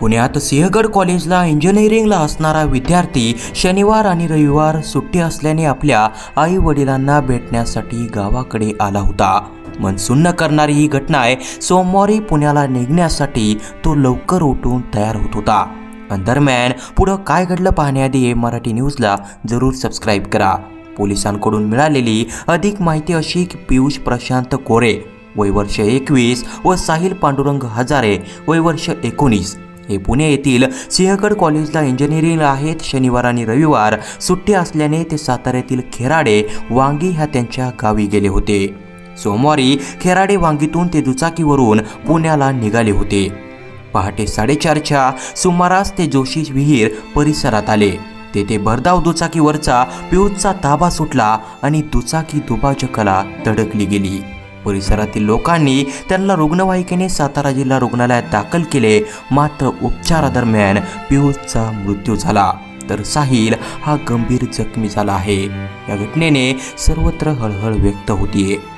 पुण्यात सिंहगड कॉलेजला इंजिनिअरिंगला असणारा विद्यार्थी शनिवार आणि रविवार सुट्टी असल्याने आपल्या आई वडिलांना भेटण्यासाठी गावाकडे आला होता. मन सुन्न करणारी ही घटना आहे. सोमवारी पुण्याला निघण्यासाठी तो लवकर उठून तयार होत होता. दरम्यान पुढं काय घडलं पाहण्याआधी मराठी न्यूजला जरूर सबस्क्राईब करा. पोलिसांकडून मिळालेली अधिक माहिती अशी की पियुष प्रशांत कोरे वय वर्ष एकवीस व साहिल पांडुरंग हजारे वय वर्ष एकोणीस. हे पुणे येथील सिंहगड कॉलेजला इंजिनिअरिंग आहेत. शनिवार आणि रविवार सुट्टी असल्याने ते साताऱ्यातील खेराडे वांगी ह्या त्यांच्या गावी गेले होते. सोमवारी खेराडे वांगीतून ते दुचाकीवरून पुण्याला निघाले होते. पहाटे साडेचारच्या सुमारास ते जोशी विहीर परिसरात आले. तेथे भरधाव दुचाकीवरचा पियूषचा ताबा सुटला आणि दुचाकी दुभाजकाला धडकली गेली. परिसरातील लोकांनी त्यांना रुग्णवाहिकेने सातारा जिल्हा रुग्णालयात दाखल केले. मात्र उपचारादरम्यान पियुषचा मृत्यू झाला. तर साहिल हा गंभीर जखमी झाला आहे. या घटनेने सर्वत्र हळहळ व्यक्त होतीये.